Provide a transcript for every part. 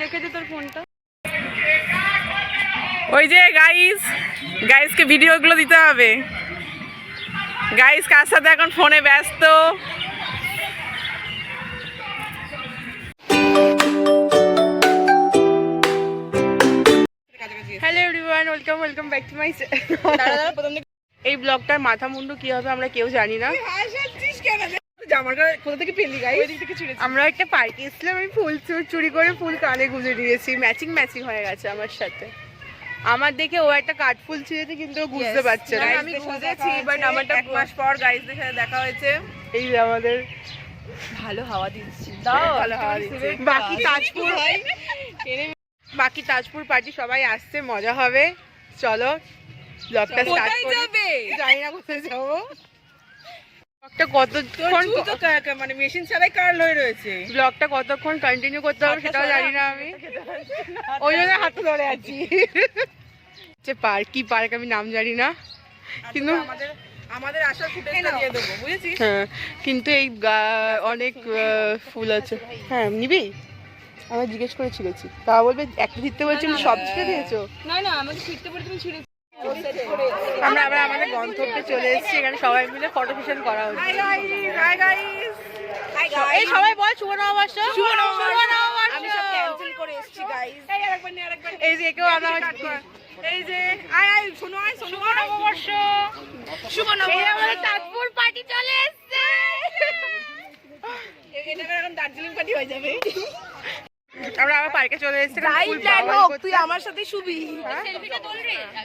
রেখে তোর ফোনটা ওই যে গাইস গাইসকে ভিডিওগুলো দিতে হবে। গাইস কার সাথে এখন ফোনে ব্যস্ত? Hello everyone welcome welcome back to my এই ব্লগটার মাথা মুন্ডু কি হবে আমরা কেউ জানি না। জামাটা কোথা থেকে পেলি গাই ওই দিক থেকে ছিঁড়েছি আমরা একটা পার্কে এসেছিলাম আমি ফুল চুর- চুরি করে ফুল কানে গুঁজে দিয়েছি। ম্যাচিং ম্যাচিং হয়ে গেছে আমার সাথে। আমার দেখে ও একটা কাঠফুল ছিঁড়েছে কিন্তু ও বুঝতে পারছে না। আমি বুঝেছি বাট আমারটা এক মাস পর গাইসদের সাথে দেখা হয়েছে। এই যে আমাদের ভালো হাওয়া দিচ্ছি। দাও ভালো হাওয়া দিচ্ছে। বাকি তাজপুর বাকি তাজপুর পার্টি সবাই আসছে মজা হবে। চলো ব্লগটা স্টার্ট কোথায় যাবে? জানি না কোথায় যাব। ব্লগটা কতক্ষণ মানে মেশিন ছাড়াই কার্ল হয়ে রয়েছে? ব্লগটা কতক্ষণ কন্টিনিউ করতে হবে সেটাও জানি না আমি। ওই জন্য হাতে ধরে আছি। যে পার্ক কি পার্ক আমি নাম জানি না। কিন্তু আমাদের আমাদের আসার ফুটেজটা দিয়ে দেবো বুঝেছিস? হ্যাঁ কিন্তু এই গা- অনেক ফুল আছে। হ্যাঁ নিবি? আমি জিজ্ঞেস করে ছিঁড়েছি। তা বলবে একটা দিতে বলছি তুমি সব ছিঁড়ে দিয়েছ? না না আমাকে ফিরতে পরে তুমি ছিঁড়ে আমরা আবার আমাদের গন্তব্যে চলে এসেছি এখানে সবাই মিলে ফটো সেশন করা হচ্ছে। এই সবাই বল শুভ নববর্ষ। শুভ নববর্ষ। আমি সব ক্যান্সেল করে এসেছি গাইস এই আরেকবার নে আরেকবার এই যে আনা হচ্ছে। এই যে আয় আয় শোনো আয় আয় নববর্ষ। শুভ এই আমাদের তাজপুর পার্টি চলে এসেছে। এটা এখন দার্জিলিং পার্টি হয়ে যাবে। আমরা আবার পার্কে চলে এসেছি যাই প্ল্যান হোক তুই আমার সাথে শুবি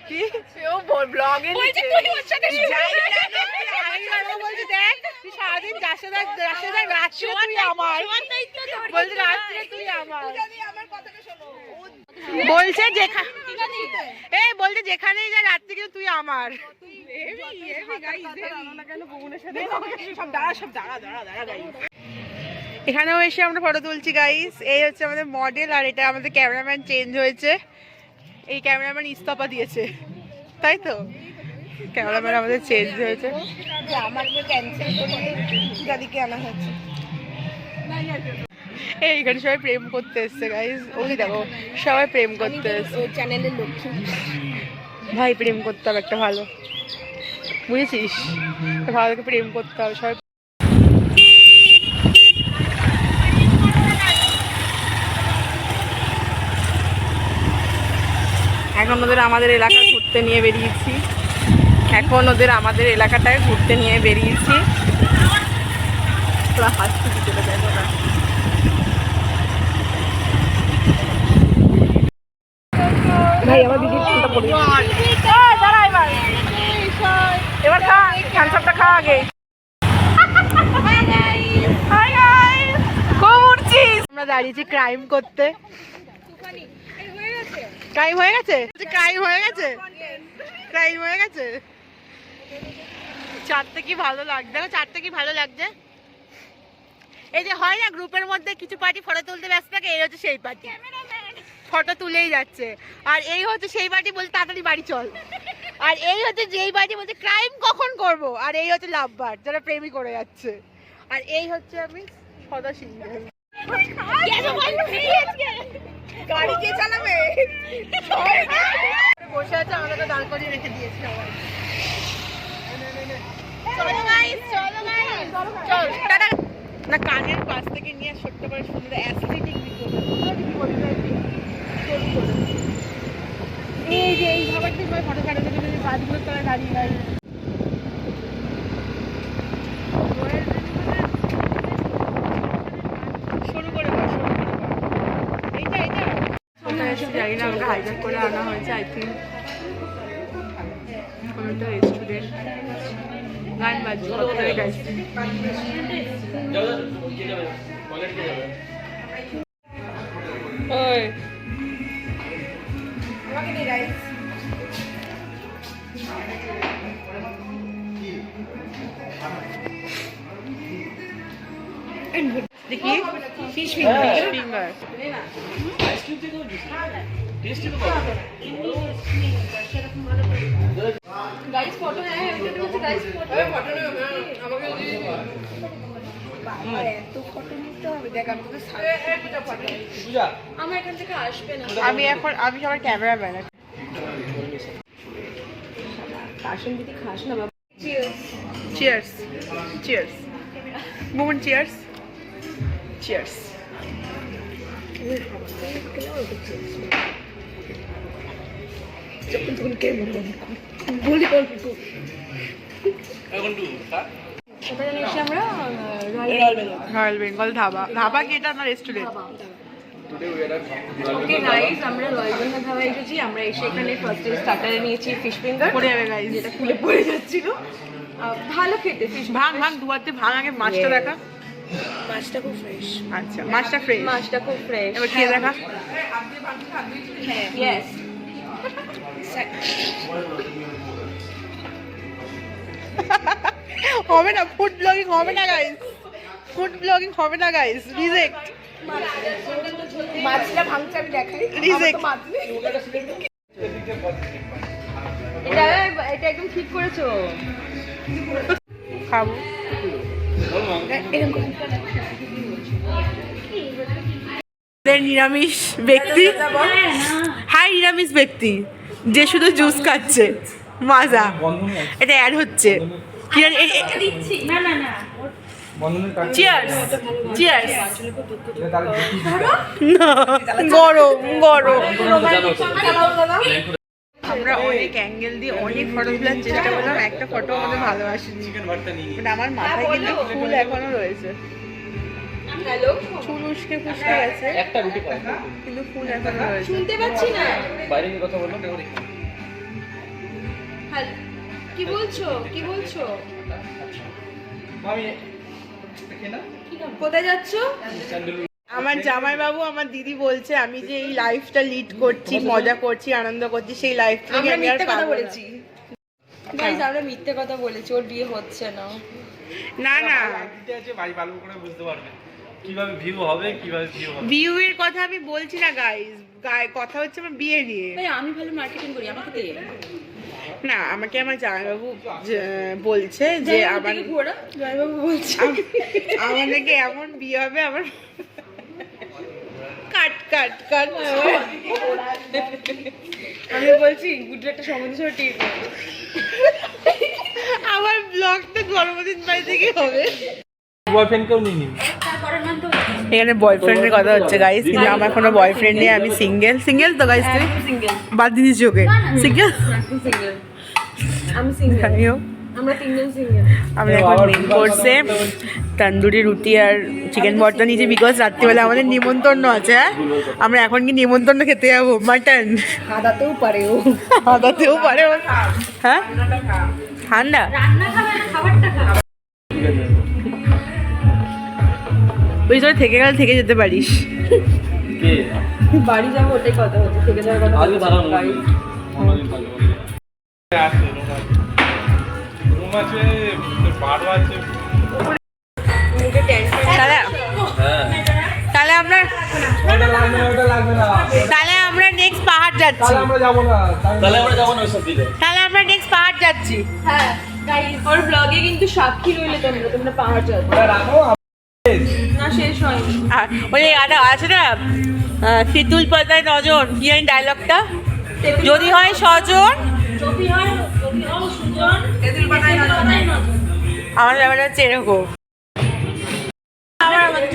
কি ও ব্লগে বলছে তুই ওর সাথে শুবি। আমি বারবার বলছি, দেখ, তুই সারাদিন যার সাথে যার সাথে রাত্রে তুই আমার। বলছে, রাত্রে তুই আমার। আমার কথাটা শোনো বলছে যেখা এই বলছে যেখানেই যা রাত্রে কিন্তু তুই আমার সব দাঁড়া সব দাঁড়া দাঁড়া দাঁড়া এখানেও এসে আমরা ফটো তুলছি গাইস এই হচ্ছে আমাদের মডেল আর এটা আমাদের ক্যামেরাম্যান চেঞ্জ হয়েছে। এই ক্যামেরাম্যান ইস্তফা দিয়েছে। তাই তো? ক্যামেরাম্যান আমাদের চেঞ্জ হয়েছে। এই এখানে সবাই প্রেম করতে এসছে গাইস ওই দেখো, সবাই প্রেম করতে এসছে। চ্যানেলের লক্ষ্মী ভাই, প্রেম করতে হবে একটা ভালো। বুঝেছিস? একটা ভালো থেকে প্রেম করতে হবে, সবাই এখন ওদের আমাদের এলাকা ঘুরতে নিয়ে বেরিয়েছি। এখন ওদের আমাদের এলাকাটায় ঘুরতে নিয়ে বেরিয়েছি। ওরা হাসতে চলে যায় ওরা ভাই আমার দিদির ফোনটা পড়ে এবার খা খা আগে। আমরা দাঁড়িয়েছি ক্রাইম করতে। ক্রাইম হয়ে গেছে? ক্রাইম হয়ে গেছে? ক্রাইম হয়ে গেছে? চারটে কি ভালো লাগছে দেখো চারটে কি ভালো লাগছে? এই যে হয় না গ্রুপের মধ্যে কিছু পার্টি ফটো তুলতে ব্যস্ত থাকে, এই হচ্ছে সেই পার্টি ফটো তুলেই যাচ্ছে। আর এই হচ্ছে সেই পার্টি বলছে তাড়াতাড়ি বাড়ি চল। আর এই হচ্ছে যেই পার্টি বলছে ক্রাইম কখন করব? আর এই হচ্ছে লাভবার যারা প্রেমই করে যাচ্ছে। আর এই হচ্ছে আমি সদা সিংহ গাড়ি কে চালাবে? বসে আছে আমাদেরকে দাঁড় করিয়ে রেখে দিয়েছে। না, কানের পাশ থেকে নিয়ে ছোট্ট করে সুন্দর অ্যাসথেটিক এই যে, এই ভাবার দিন ফটো কাটাতে গেলে গাছগুলো তলায় দাঁড়িয়ে গাড়ি শুরু করে কর, শুরু করে কর। এইটা এইটা কোথায় এসে জানি না আমাকে হাইজ্যাক করে আনা হয়েছে আই থিঙ্ক কোনো একটা রেস্টুরেন্ট গান বাজছে কোথায় গেছে ওই। গাইস দেখি। ফিশ ফিঙ্গার দেখ আমি এখান আমি সবার ক্যামেরাম্যান কাশন দিদি খাস না বাবা। চিয়ার্স চিয়ার্স মোমন চিয়ার্স চিয়ার্স বলি আমরা রয়্যাল বেঙ্গল ধাবা ধাবা কি এটা না রেস্টুরেন্ট ওকে গাইস আমরা ধাবা এসেছি। আমরা এসে এখানে ফার্স্ট স্টার্টারে নিয়েছি ফিশ ফিঙ্গার পড়ে যাবে গাইজ যেটা খুলে পড়ে যাচ্ছিল। ভালো খেতে ফিশ ভাঙ ভাঙ দুয়ারতে ভাঙ আগে মাছটা দেখা। মাছটা খুব ফ্রেশ আচ্ছা মাছটা ফ্রেশ মাছটা খুব ফ্রেশ এবার খেয়ে দেখা। ইয়েস হবে না ফুড ব্লগিং হবে না গাইজ ফুড ব্লগিং হবে না গাইজ রিজেক্ট মাছটা ভাঙছে আমি দেখাই। নেই। এটা এটা একদম ঠিক করেছ। খাব। নিরামিষ ব্যক্তি। হাই নিরামিষ ব্যক্তি। যে শুধু জুস খাচ্ছে। মাজা। এটা অ্যাড হচ্ছে। গরম গরম। আমরা অনেক অ্যাঙ্গেল দিয়ে অনেক ফটো তোলার চেষ্টা করলাম একটা ফটো আমাদের ভালো আসেনি মানে আমার মাথায় কিন্তু ফুল এখনও রয়েছে। চুল উস্কে ফুসকে গেছে। একটা রুটি কিন্তু ফুল এখনও রয়েছে। শুনতে পাচ্ছি না। বাইরে কথা বলল হ্যালো? কি বলছো? কি বলছো? কোথায় যাচ্ছো? আমার জামাইবাবু আমার দিদি বলছে আমি যে এই লাইফটা লিড করছি মজা করছি আনন্দ করছি সেই লাইফ থেকে আমি আর মিথ্যে কথা বলেছি। গাইস আমরা মিথ্যে কথা বলেছি ওর বিয়ে হচ্ছে না। না না। আছে বাড়ি ভালো করে বুঝতে পারবে। কীভাবে ভিউ হবে কীভাবে ভিউ হবে। ভিউ এর কথা আমি বলছি না গাইস কথা হচ্ছে আমার বিয়ে নিয়ে। ভাই আমি ভালো মার্কেটিং করি আমাকে দে। না আমাকে আমার জামাইবাবু বলছে যে আমার ঘোরা জয়বাবু বলছে। আমার নাকি এমন বিয়ে হবে আমার কাট কাট আমি বলছি গুড্ডু একটা সম্বন্ধ ছিল টিপ আমার ব্লগটা জন্মদিন বাড়ি থেকে হবে। বয়ফ্রেন্ডকেও নিয়ে নিন এখানে বয়ফ্রেন্ডের কথা হচ্ছে গাইস কিন্তু আমার কোনো বয়ফ্রেন্ড নেই আমি সিঙ্গেল সিঙ্গেল তো গাইস তুই সিঙ্গেল বাদ দিয়েছিস সিঙ্গেল সিঙ্গেল আমি সিঙ্গেল আমিও আমরা তিনজন সিঙ্গেল আমরা এখন মেন কোর্সে তন্দুরি রুটি আর চিকেন ভর্তা নিয়েছি বিকজ রাত্রিবেলা আমাদের নিমন্ত্রণ আছে হ্যাঁ? আমরা এখন কি নিমন্ত্রণ খেতে যাব? মাটন খাদাতেও পারে ও। আদাতেও পারে ও। হ্যাঁ? ঠান্ডা? ওই জন্য থেকে গেলে থেকে যেতে পারিস। বাড়ি যাব ওটাই কথা হচ্ছে থেকে যাওয়ার কথা আছে। তাহলে আমরা নেক্সট পাহাড় যাচ্ছি। আমরা যাব না তাহলে আমরা যাব না ওইসব দিকে। তাহলে আমরা নেক্সট পাহাড় যাচ্ছি। হ্যাঁ গাইস ওর ব্লগে কিন্তু সাক্ষী রইলে তোমরা তোমরা পাহাড় না শেষ ওই আছে না আহ, শীতুল পাতায় নজন কি জানি ডায়লগটা যদি হয় স্বজন আমার ব্যাপারটা হচ্ছে এরকম।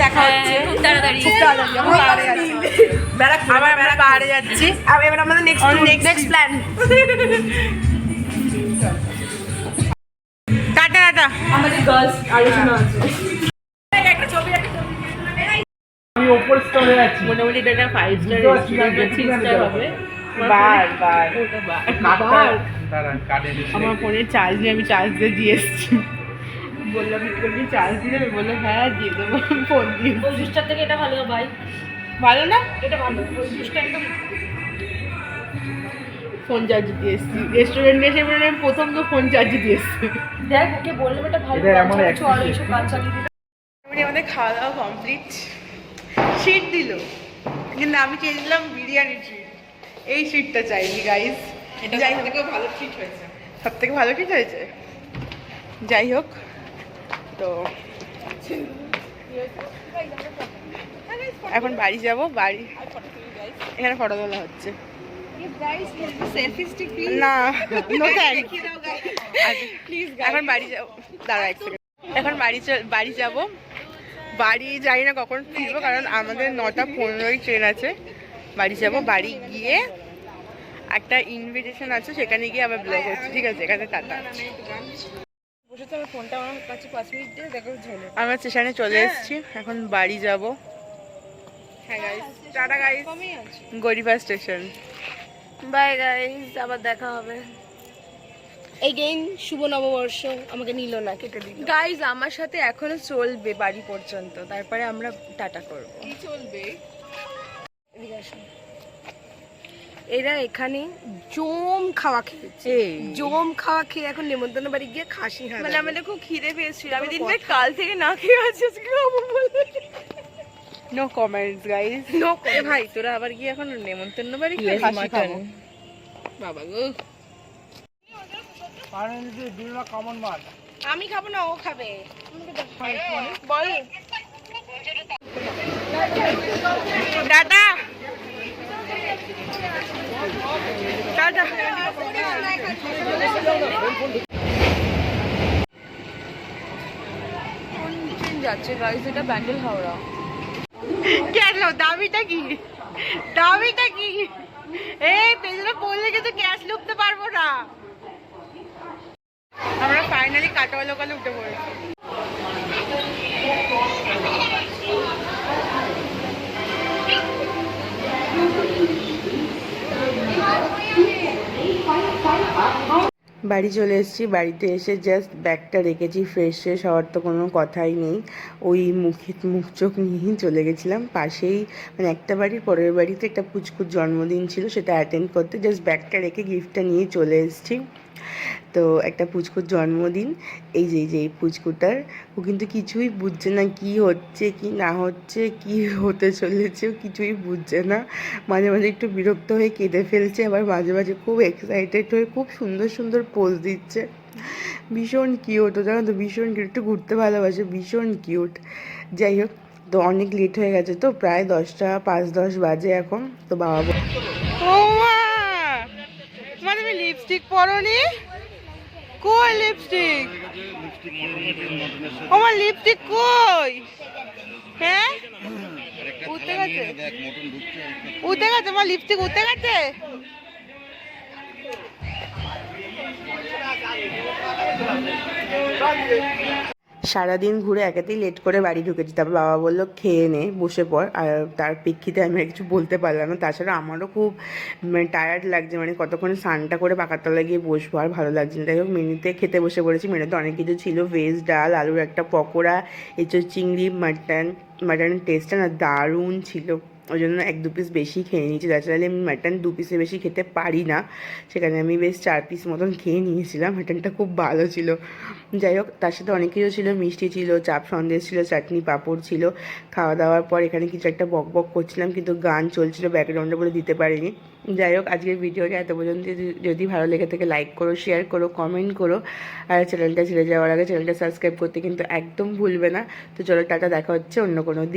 দেখা হচ্ছে। খুব তাড়াতাড়ি। আমরা পাহাড়ে যাচ্ছি। আবার আমরা পাহাড়ে যাচ্ছি। এবার আমাদের next next plan tata tata. আমাদের গার্লস আলোচনা আছে। আমি ওপর স্টোরে আছি। মোটামুটি এটা ফাইভ স্টার বুঝতে পারছি না, রেস্টুরেন্ট ঠিক আছে, হবে। বার বার। বার। আমার ফোনে চার্জ দিয়ে আমি চার্জ দিয়ে দিয়ে এসেছি। বললাম তুমি চার্জ দিয়ে দেবে বলল হ্যাঁ দিয়ে দেবো। ফোন দিয়ে ওই জুসটার থেকে এটা ভালো ভাই? ভালো না? এটা ভালো ওই জুসটা একদম ফোন চার্জ দিয়ে এসেছি। রেস্টুরেন্টে এসে মানে আমি প্রথম তো ফোন চার্জ দিয়ে এসেছি। দেখ ওকে বললাম এটা ভালো। চল নিতে আমাদের খাওয়া দাওয়া কমপ্লিট সিট দিল। কিন্তু আমি চেয়েছিলাম বিরিয়ানি ট্রিট এই সিটটা চাইনি গাইস এটা যাই হোক ভালো ট্রিট হয়েছে। সব থেকে ভালো ঠিক হয়েছে? যাই হোক। তো এখন বাড়ি যাব, বাড়ি এখানে ফটো তোলা হচ্ছে। না এখন বাড়ি যাব। এখন বাড়ি বাড়ি যাব। বাড়ি যাই না কখন ফিরবো, কারণ আমাদের নটা পনেরোই ট্রেন আছে। বাড়ি যাব, বাড়ি গিয়ে একটা ইনভিটেশন আছে, সেখানে গিয়ে আবার ব্লগ হচ্ছে ঠিক আছে, এখানে টাটা। বসে তো আমার ফোনটা আমার কাছে পাঁচ মিনিট দিয়ে দেখো ঝোলে আমরা স্টেশনে চলে এসেছি এখন বাড়ি যাব। হ্যাঁ গাইস টাটা গাইস কমই আছে। গরিবা স্টেশন। বাই গাইস আবার দেখা হবে। এগেইন শুভ নববর্ষ। আমাকে নিল না কেটে দিল। গাইস আমার সাথে এখনও চলবে বাড়ি পর্যন্ত। তারপরে আমরা টাটা করব। কি চলবে? এরা এখানে জম খাওয়া খেয়েছে। জম খাওয়া খেয়ে এখন নেমন্তন্ন বাড়ি গিয়ে খাসি হ্যাঁ মানে আমাদের খুব খিদে পেয়েছিল। আমি দিনটা কাল থেকে না খেয়ে আছি নো কমেন্টস গাইস নো ভাই তোরা আবার গিয়ে এখন নেমন্তন্ন বাড়ি খাবি? মাটন। খাব। বাবা গো। আমি খাব না ও খাবে। বল। Tata tata. যাচ্ছে গাইস এটা ব্যান্ডেল হাওড়া। কেন? দাবিটা কি? দাবিটা কি? এই পেছনে পড়লে কিন্তু গ্যাস লুকতে পারব না। আমরা ফাইনালি কাটোয়া লোকালে উঠে পড়েছি। বাড়ি চলে এসেছি, বাড়িতে এসে জাস্ট ব্যাগটা রেখেছি ফ্রেশ ফ্রেশ হওয়ার তো কোনো কথাই নেই। ওই মুখে, মুখ, চোখ নিয়েই চলে গেছিলাম। পাশেই মানে একটা বাড়ির পরের বাড়িতে একটা পুচকুর জন্মদিন ছিল, সেটা অ্যাটেন্ড করতে জাস্ট ব্যাগটা রেখে গিফটটা নিয়ে চলে এসেছি। তো একটা পুচকুর জন্মদিন, এই যে যে, এই পুচকুটার, ও কিন্তু কিছুই বুঝছে না কি হচ্ছে, কি না হচ্ছে, কি হতে চলেছে, ও কিছুই বুঝছে না। মাঝে মাঝে একটু বিরক্ত হয়ে কেঁদে ফেলছে, আবার মাঝে মাঝে খুব এক্সাইটেড হয়ে খুব সুন্দর সুন্দর পোজ দিচ্ছে। ভীষণ কিউট ও, জানো তো, ভীষণ কিউট একটু ঘুরতে ভালোবাসে, ভীষণ কিউট যাই হোক, তো অনেক লেট হয়ে গেছে তো, প্রায় দশটা, পাঁচ দশ বাজে এখন, তো বাবা লিপস্টিক পরনি? কই লিপস্টিক আমার লিপস্টিক কই? হ্যাঁ? উঠতে গেছে? উঠে গেছে? আমার লিপস্টিক উঠে গেছে? সারাদিন ঘুরে একাতেই লেট করে বাড়ি ঢুকেছি তারপর বাবা বলল, খেয়ে নে, বসে পর আর তার প্রেক্ষিতে আমি আর কিছু বলতে পারলাম না। তাছাড়া আমারও খুব মানে টায়ার্ড লাগছে। মানে কতক্ষণ স্নানটা করে পাকার তলায় গিয়ে বসবো আর ভালো লাগছে না। তাই হোক, মেনুতে খেতে বসে পড়েছি। মেনুতে অনেক কিছু ছিল। ভেজ ডাল, আলুর একটা পকোড়া এছাড়া চিংড়ি মাটন মাটনের টেস্টটা না দারুণ ছিল। ওই জন্য এক দু পিস বেশি খেয়ে নিয়েছি। তাছাড়া আমি মাটন দু পিসে বেশি খেতে পারি না। সেখানে আমি বেশ চার পিস মতন খেয়ে নিয়েছিলাম। মাটনটা খুব ভালো ছিল। যাই হোক, তার সাথে অনেক কিছু ছিল। মিষ্টি ছিল, চাপ সন্দেশ ছিল, চাটনি পাঁপড় ছিল। খাওয়া দাওয়ার পর এখানে কিছু একটা বক বক করছিলাম, কিন্তু গান চলছিল ব্যাকগ্রাউন্ডে বলে দিতে পারিনি। যাই হোক, আজকের ভিডিওটা এত পর্যন্ত। যদি- যদি ভালো লেগে থাকে লাইক করো শেয়ার করো কমেন্ট করো। আর চ্যানেলটা ছেড়ে যাওয়ার আগে চ্যানেলটা সাবস্ক্রাইব করতে কিন্তু একদম ভুলবে না। তো চলো, টাটা, দেখা হচ্ছে অন্য কোনো দিন।